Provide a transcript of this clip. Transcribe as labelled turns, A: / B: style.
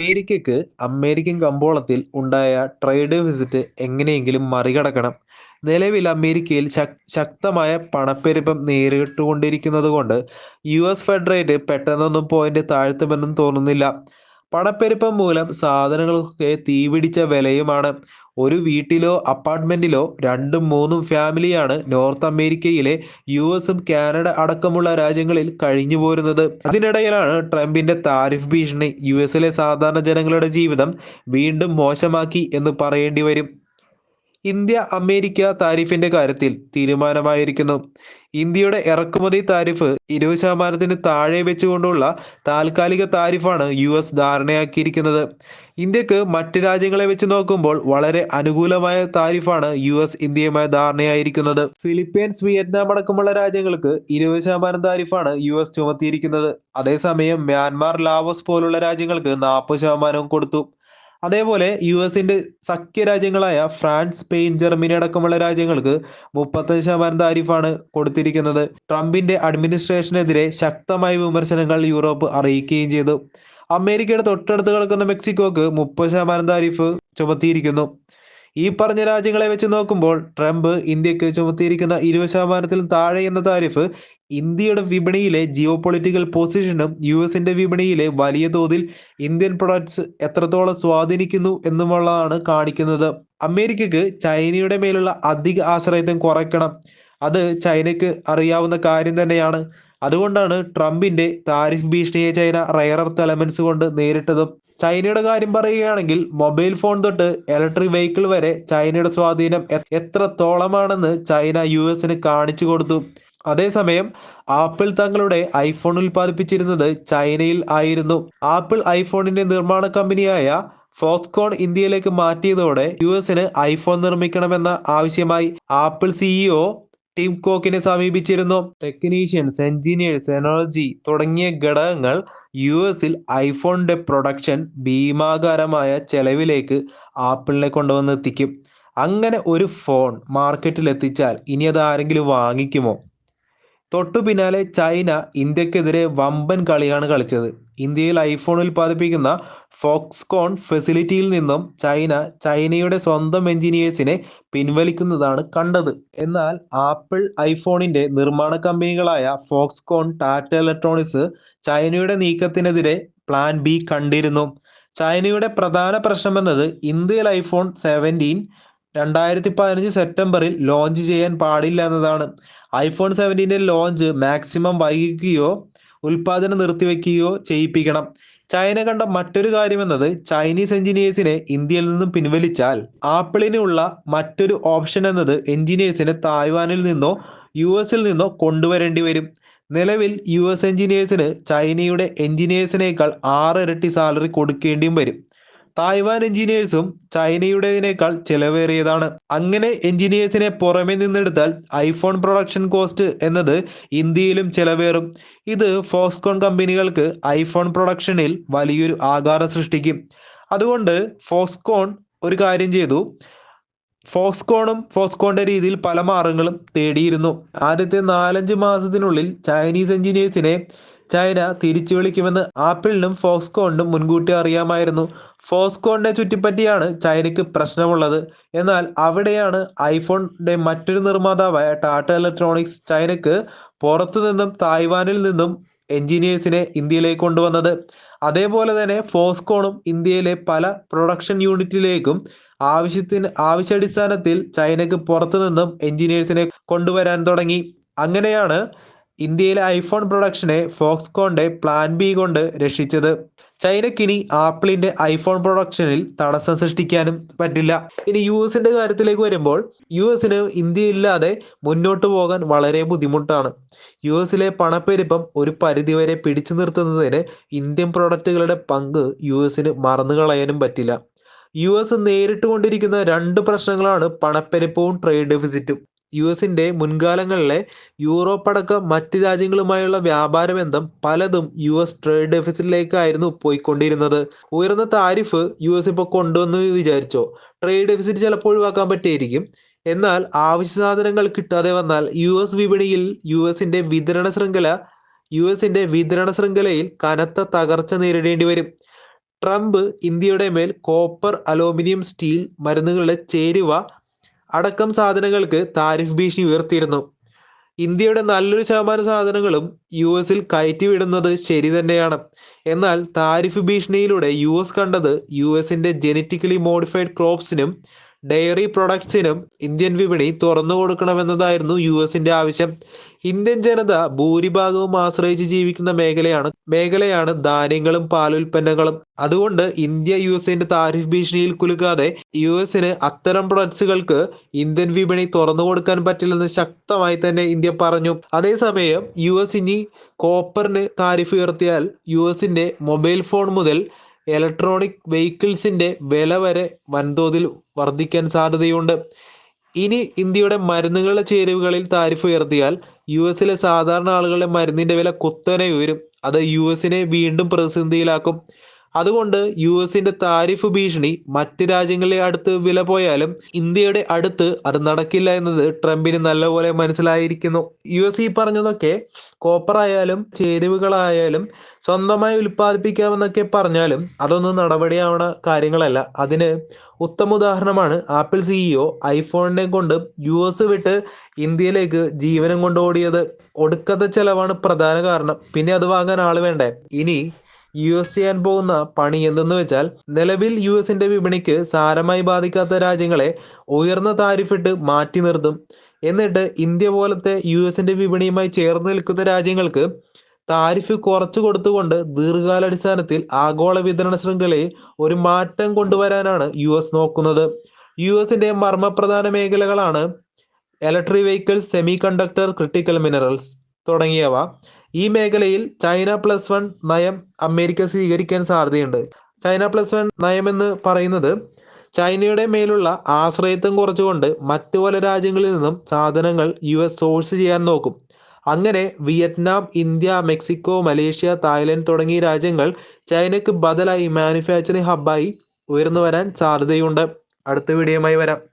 A: അമേരിക്കയ്ക്ക് അമേരിക്കൻ കമ്പോളത്തിൽ ഉണ്ടായ ട്രേഡ് വിസിറ്റ് എങ്ങനെയെങ്കിലും മറികടക്കണം. നിലവിൽ അമേരിക്കയിൽ ശക്തമായ പണപ്പെരുപ്പം നേരിട്ടുകൊണ്ടിരിക്കുന്നതുകൊണ്ട് യുഎസ് ഫെഡ് റേറ്റ് പെട്ടെന്നൊന്നും പോയിന്റ് താഴ്ത്തുമെന്നും തോന്നുന്നില്ല. പണപ്പെരുപ്പം മൂലം സാധനങ്ങൾക്കൊക്കെ തീപിടിച്ച വിലയുമാണ്. ഒരു വീട്ടിലോ അപ്പാർട്ട്മെന്റിലോ രണ്ടും മൂന്നും ഫാമിലിയാണ് നോർത്ത് അമേരിക്കയിലെ യു എസും കാനഡ അടക്കമുള്ള രാജ്യങ്ങളിൽ കഴിഞ്ഞു പോരുന്നത് അതിനിടയിലാണ് ട്രംപിന്റെ താരിഫ് ഭീഷണി യു എസിലെ സാധാരണ ജനങ്ങളുടെ ജീവിതം വീണ്ടും മോശമാക്കി എന്ന് പറയേണ്ടിവരും. ഇന്ത്യ അമേരിക്ക താരിഫിന്റെ കാര്യത്തിൽ തീരുമാനമായിരിക്കുന്നു. ഇന്ത്യയുടെ ഇറക്കുമതി താരിഫ് ഇരുപത് ശതമാനത്തിന് താഴെ വെച്ചുകൊണ്ടുള്ള താൽക്കാലിക താരിഫാണ് യു എസ് ധാരണയാക്കിയിരിക്കുന്നത്. ഇന്ത്യയ്ക്ക് മറ്റ് രാജ്യങ്ങളെ വെച്ച് നോക്കുമ്പോൾ വളരെ അനുകൂലമായ താരിഫാണ് യു എസ് ഇന്ത്യയുമായി ധാരണയായിരിക്കുന്നത്. ഫിലിപ്പീൻസ്, വിയറ്റ്നാം അടക്കമുള്ള രാജ്യങ്ങൾക്ക് ഇരുപത് ശതമാനം താരിഫാണ് യു എസ് ചുമത്തിയിരിക്കുന്നത്. അതേസമയം മ്യാൻമാർ, ലാവോസ് പോലുള്ള രാജ്യങ്ങൾക്ക് നാൽപ്പത് ശതമാനവും കൊടുത്തു. അതേപോലെ യു എസിന്റെ സഖ്യ രാജ്യങ്ങളായ ഫ്രാൻസ്, സ്പെയിൻ, ജർമ്മനി അടക്കമുള്ള രാജ്യങ്ങൾക്ക് മുപ്പത്തഞ്ച് ശതമാനം താരിഫാണ് കൊടുത്തിരിക്കുന്നത്. ട്രംപിന്റെ അഡ്മിനിസ്ട്രേഷനെതിരെ ശക്തമായ വിമർശനങ്ങൾ യൂറോപ്പ് അറിയിക്കുകയും ചെയ്തു. അമേരിക്കയുടെ തൊട്ടടുത്ത് കിടക്കുന്ന മെക്സിക്കോക്ക് മുപ്പത് ശതമാനം താരിഫ് ചുമത്തിയിരിക്കുന്നു. ഈ പറഞ്ഞ രാജ്യങ്ങളെ വെച്ച് നോക്കുമ്പോൾ ട്രംപ് ഇന്ത്യയ്ക്ക് ചുമത്തിയിരിക്കുന്ന ഇരുപത് ശതമാനത്തിലും താഴെ എന്ന താരിഫ് ഇന്ത്യയുടെ വിപണിയിലെ ജിയോ പൊളിറ്റിക്കൽ പൊസിഷനും യു എസിന്റെ വിപണിയിലെ വലിയ തോതിൽ ഇന്ത്യൻ പ്രൊഡക്ട്സ് എത്രത്തോളം സ്വാധീനിക്കുന്നു എന്നുമുള്ളതാണ് കാണിക്കുന്നത്. അമേരിക്കക്ക് ചൈനയുടെ മേലുള്ള അധിക ആശ്രയത്വം കുറയ്ക്കണം. അത് ചൈനയ്ക്ക് അറിയാവുന്ന കാര്യം തന്നെയാണ്. അതുകൊണ്ടാണ് ട്രംപിന്റെ താരിഫ് ഭീഷണിയെ ചൈന റയർ എർത്ത് എലമെന്റ്സ് കൊണ്ട് നേരിട്ടതും. ചൈനയുടെ കാര്യം പറയുകയാണെങ്കിൽ മൊബൈൽ ഫോൺ തൊട്ട് ഇലക്ട്രിക് വെഹിക്കിൾ വരെ ചൈനയുടെ സ്വാധീനം എത്രത്തോളമാണെന്ന് ചൈന യു എസിന് കാണിച്ചു കൊടുത്തു. അതേസമയം ആപ്പിൾ തങ്ങളുടെ ഐഫോൺ ഉൽപ്പാദിപ്പിച്ചിരുന്നത് ചൈനയിൽ ആയിരുന്നു. ആപ്പിൾ ഐഫോണിന്റെ നിർമ്മാണ കമ്പനിയായ ഫോക്സ്കോൺ ഇന്ത്യയിലേക്ക് മാറ്റിയതോടെ യു എസിന് ഐഫോൺ നിർമ്മിക്കണമെന്ന ആവശ്യമായി. ആപ്പിൾ സിഇഒ ടിം കോക്കിനെ സമീപിച്ചിരുന്നു. ടെക്നീഷ്യൻസ്, എഞ്ചിനീയേഴ്സ് എനർജി തുടങ്ങിയ ഘടകങ്ങൾ യു എസിൽ ഐഫോണിന്റെ പ്രൊഡക്ഷൻ ഭീമാകാരമായ ചെലവിലേക്ക് ആപ്പിളിനെ കൊണ്ടുവന്നെത്തിക്കും. അങ്ങനെ ഒരു ഫോൺ മാർക്കറ്റിലെത്തിച്ചാൽ ഇനി അത് ആരെങ്കിലും വാങ്ങിക്കുമോ? തൊട്ടു പിന്നാലെ ചൈന ഇന്ത്യക്കെതിരെ വമ്പൻ കളിയാണ് കളിച്ചത്. ഇന്ത്യയിൽ ഐഫോൺ ഉൽപ്പാദിപ്പിക്കുന്ന ഫോക്സ്കോൺ ഫെസിലിറ്റിയിൽ നിന്നും ചൈന ചൈനയുടെ സ്വന്തം എഞ്ചിനീയേഴ്സിനെ പിൻവലിക്കുന്നതാണ് കണ്ടത്. എന്നാൽ ആപ്പിൾ ഐഫോണിന്റെ നിർമ്മാണ കമ്പനികളായ ഫോക്സ്കോൺ, ടാറ്റ ഇലക്ട്രോണിക്സ് ചൈനയുടെ നീക്കത്തിനെതിരെ പ്ലാൻ ബി കണ്ടിരുന്നു. ചൈനയുടെ പ്രധാന പ്രശ്നം എന്നത് ഇന്ത്യയിൽ ഐഫോൺ സെവന്റീൻ രണ്ടായിരത്തി പതിനഞ്ച് സെപ്റ്റംബറിൽ ലോഞ്ച് ചെയ്യാൻ പാടില്ല എന്നതാണ്. ഐഫോൺ സെവന്റീന്റെ ലോഞ്ച് മാക്സിമം വൈകിക്കുകയോ ഉൽപാദനം നിർത്തിവെക്കുകയോ ചെയ്യിപ്പിക്കണം. ചൈന കണ്ട മറ്റൊരു കാര്യമെന്നത് ചൈനീസ് എഞ്ചിനീയേഴ്സിനെ ഇന്ത്യയിൽ നിന്നും പിൻവലിച്ചാൽ ആപ്പിളിനുള്ള മറ്റൊരു ഓപ്ഷൻ എന്നത് എഞ്ചിനീയേഴ്സിനെ തായ്വാനിൽ നിന്നോ യു എസിൽ നിന്നോ കൊണ്ടുവരേണ്ടി വരും നിലവിൽ യു എസ് എഞ്ചിനീയേഴ്സിന് ചൈനയുടെ എഞ്ചിനീയേഴ്സിനേക്കാൾ ആറ് ഇരട്ടി സാലറി കൊടുക്കേണ്ടിയും വരും. തായ്വാൻ എഞ്ചിനീയേഴ്സും ചൈനയുടേതിനേക്കാൾ ചെലവേറിയതാണ്. അങ്ങനെ എഞ്ചിനീയേഴ്സിനെ പുറമെ നിന്നെടുത്താൽ ഐഫോൺ പ്രൊഡക്ഷൻ കോസ്റ്റ് എന്നത് ഇന്ത്യയിലും ചെലവേറും. ഇത് ഫോക്സ്കോൺ കമ്പനികൾക്ക് ഐഫോൺ പ്രൊഡക്ഷനിൽ വലിയൊരു ആഘാതം സൃഷ്ടിക്കും. അതുകൊണ്ട് ഫോക്സ്കോൺ ഒരു കാര്യം ചെയ്തു. ഫോക്സ്കോണും ഫോക്സ്കോണിന്റെ രീതിയിൽ പല മാർഗങ്ങളും തേടിയിരുന്നു. ആദ്യത്തെ നാലഞ്ച് മാസത്തിനുള്ളിൽ ചൈനീസ് എൻജിനീയേഴ്സിനെ ചൈന തിരിച്ചു വിളിക്കുമെന്ന് ആപ്പിളിനും ഫോക്സ്കോണിനും മുൻകൂട്ടി അറിയാമായിരുന്നു. ഫോക്സ്കോണിനെ ചുറ്റിപ്പറ്റിയാണ് ചൈനയ്ക്ക് പ്രശ്നമുള്ളത്. എന്നാൽ അവിടെയാണ് ഐഫോണിന്റെ മറ്റൊരു നിർമ്മാതാവായ ടാറ്റ ഇലക്ട്രോണിക്സ് ചൈനയ്ക്ക് പുറത്തു നിന്നും തായ്വാനിൽ നിന്നും എൻജിനീയേഴ്സിനെ ഇന്ത്യയിലേക്ക് കൊണ്ടുവന്നത്. അതേപോലെ തന്നെ ഫോസ്കോണും ഇന്ത്യയിലെ പല പ്രൊഡക്ഷൻ യൂണിറ്റിലേക്കും ആവശ്യത്തിന് ആവശ്യാടിസ്ഥാനത്തിൽ ചൈനയ്ക്ക് പുറത്തു നിന്നും എൻജിനീയേഴ്സിനെ കൊണ്ടുവരാൻ തുടങ്ങി. അങ്ങനെയാണ് ഇന്ത്യയിലെ ഐഫോൺ പ്രൊഡക്ഷനെ ഫോക്സ്കോണിന്റെ പ്ലാൻ ബി കൊണ്ട് രക്ഷിച്ചത്. ചൈനക്കിനി ആപ്പിളിന്റെ ഐഫോൺ പ്രൊഡക്ഷനിൽ തടസ്സം സൃഷ്ടിക്കാനും പറ്റില്ല. ഇനി യു യുഎസിന്റെ കാര്യത്തിലേക്ക് വരുമ്പോൾ യു യുഎസിന് ഇന്ത്യയില്ലാതെ മുന്നോട്ട് പോകാൻ വളരെ ബുദ്ധിമുട്ടാണ്. യു എസിലെ പണപ്പെരുപ്പം ഒരു പരിധിവരെ പിടിച്ചു നിർത്തുന്നതിന് ഇന്ത്യൻ പ്രൊഡക്റ്റുകളുടെ പങ്ക് യു യുഎസിന് മറന്നുകളയാനും പറ്റില്ല. യു എസ് നേരിട്ടുകൊണ്ടിരിക്കുന്ന രണ്ട് പ്രശ്നങ്ങളാണ് പണപ്പെരുപ്പവും ട്രേഡ് ഡെഫിസിറ്റും. യുഎസിന്റെ മുൻകാലങ്ങളിലെ യൂറോപ്പ് അടക്കം മറ്റ് രാജ്യങ്ങളുമായുള്ള വ്യാപാര ബന്ധം പലതും യുഎസ് ട്രേഡ് ഡെഫിസിറ്റിലേക്കായിരുന്നു പോയിക്കൊണ്ടിരുന്നത്. ഉയർന്ന താരിഫ് യു എസ് ഇപ്പോൾ കൊണ്ടുവന്നു വിചാരിച്ചോ, ട്രേഡ് ഡെഫിസിറ്റ് ചിലപ്പോൾ ഒഴിവാക്കാൻ പറ്റിയിരിക്കും എന്നാൽ ആവശ്യ സാധനങ്ങൾ കിട്ടാതെ വന്നാൽ യു എസ് വിപണിയിൽ യു എസിന്റെ വിതരണ ശൃംഖല യു എസിന്റെ വിതരണ ശൃംഖലയിൽ കനത്ത തകർച്ച നേരിടേണ്ടി വരും. ട്രംപ് ഇന്ത്യയുടെ മേൽ കോപ്പർ അലൂമിനിയം സ്റ്റീൽ മരുന്നുകളുടെ ചേരുവ അടക്കം സാധനങ്ങൾക്ക് താരിഫ് ഭീഷണി ഉയർത്തിയിരുന്നു. ഇന്ത്യയുടെ നല്ലൊരു ശതമാനം സാധനങ്ങളും യു എസിൽ കയറ്റിവിടുന്നത് ശരി തന്നെയാണ്. എന്നാൽ താരിഫ് ഭീഷണിയിലൂടെ യു എസ് കണ്ടത് യു എസിന്റെ ജനറ്റിക്കലി മോഡിഫൈഡ് ക്രോപ്സിനും ഡയറി പ്രൊഡക്ട്സിനും ഇന്ത്യൻ വിപണി തുറന്നു കൊടുക്കണമെന്നതായിരുന്നു യു എസിന്റെ ആവശ്യം. ഇന്ത്യൻ ജനത ഭൂരിഭാഗവും ആശ്രയിച്ച് ജീവിക്കുന്ന മേഖലയാണ് മേഖലയാണ് ധാന്യങ്ങളും പാലുൽപ്പന്നങ്ങളും. അതുകൊണ്ട് ഇന്ത്യ യു എസിന്റെ താരിഫ് ഭീഷണിയിൽ കുലുക്കാതെ യു എസിന് അത്തരം പ്രൊഡക്ട്സുകൾക്ക് ഇന്ത്യൻ വിപണി തുറന്നു കൊടുക്കാൻ പറ്റില്ലെന്ന് ശക്തമായി തന്നെ ഇന്ത്യ പറഞ്ഞു. അതേസമയം യു എസ് ഇനി കോപ്പറിന് താരിഫ് ഉയർത്തിയാൽ യു എസിന്റെ മൊബൈൽ ഫോൺ മുതൽ ഇലക്ട്രോണിക് വെഹിക്കിൾസിന്റെ വില വരെ വൻതോതിൽ വർദ്ധിക്കാൻ സാധ്യതയുണ്ട്. ഇനി ഇന്ത്യയുടെ മരുന്നുകളുടെ ചേരുവകളിൽ താരിഫ് ഉയർത്തിയാൽ യു എസിലെ സാധാരണ ആളുകളുടെ മരുന്നിന്റെ വില കുത്തനെ ഉയരും. അത് യു എസിനെ വീണ്ടും പ്രതിസന്ധിയിലാക്കും. അതുകൊണ്ട് യു എസിന്റെ താരിഫ് ഭീഷണി മറ്റ് രാജ്യങ്ങളെ അടുത്ത് വില പോയാലും ഇന്ത്യയുടെ അടുത്ത് അത് നടക്കില്ല എന്നത് ട്രംപിന് നല്ലപോലെ മനസ്സിലായിരിക്കുന്നു. യു എസ് ഈ പറഞ്ഞതൊക്കെ കോപ്പറായാലും ചേരുവകളായാലും സ്വന്തമായി ഉൽപ്പാദിപ്പിക്കാമെന്നൊക്കെ പറഞ്ഞാലും അതൊന്നും നടപടിയാവണ കാര്യങ്ങളല്ല. അതിന് ഉത്തമ ഉദാഹരണമാണ് ആപ്പിൾ സിഇഒ ഐഫോണിനെ കൊണ്ട് യു എസ് വിട്ട് ഇന്ത്യയിലേക്ക് ജീവനം കൊണ്ടോടിയത് ഒടുക്കത്തെ ചെലവാണ് പ്രധാന കാരണം. പിന്നെ അത് വാങ്ങാൻ ആൾ വേണ്ടേ? ഇനി യു എസ് ചെയ്യാൻ പോകുന്ന പണി എന്തെന്ന് വെച്ചാൽ നിലവിൽ യു എസിന്റെ വിപണിക്ക് സാരമായി ബാധിക്കാത്ത രാജ്യങ്ങളെ ഉയർന്ന താരിഫിട്ട് മാറ്റി നിർത്തും. എന്നിട്ട് ഇന്ത്യ പോലത്തെ യു എസിന്റെ വിപണിയുമായി ചേർന്ന് നിൽക്കുന്ന രാജ്യങ്ങൾക്ക് താരിഫ് കുറച്ചു കൊടുത്തുകൊണ്ട് ദീർഘകാലാടിസ്ഥാനത്തിൽ ആഗോള വിതരണ ശൃംഖലയിൽ ഒരു മാറ്റം കൊണ്ടുവരാനാണ് യു എസ് നോക്കുന്നത്. യു എസിന്റെ മർമ്മപ്രധാന മേഖലകളാണ് electric vehicles semiconductor critical minerals തുടങ്ങിയവ. ഈ മേഖലയിൽ ചൈന പ്ലസ് വൺ നയം അമേരിക്ക സ്വീകരിക്കാൻ സാധ്യതയുണ്ട്. ചൈന പ്ലസ് വൺ നയം എന്ന് പറയുന്നത് ചൈനയുടെ മേലുള്ള ആശ്രയത്വം കുറച്ചുകൊണ്ട് മറ്റു പല രാജ്യങ്ങളിൽ നിന്നും സാധനങ്ങൾ യു എസ് സോഴ്സ് ചെയ്യാൻ നോക്കും. അങ്ങനെ Vietnam India Mexico Malaysia Thailand തുടങ്ങിയ രാജ്യങ്ങൾ ചൈനയ്ക്ക് ബദലായി മാനുഫാക്ചറിംഗ് ഹബ്ബായി ഉയർന്നു വരാൻ സാധ്യതയുണ്ട്. അടുത്ത വീഡിയോയുമായി വരാം.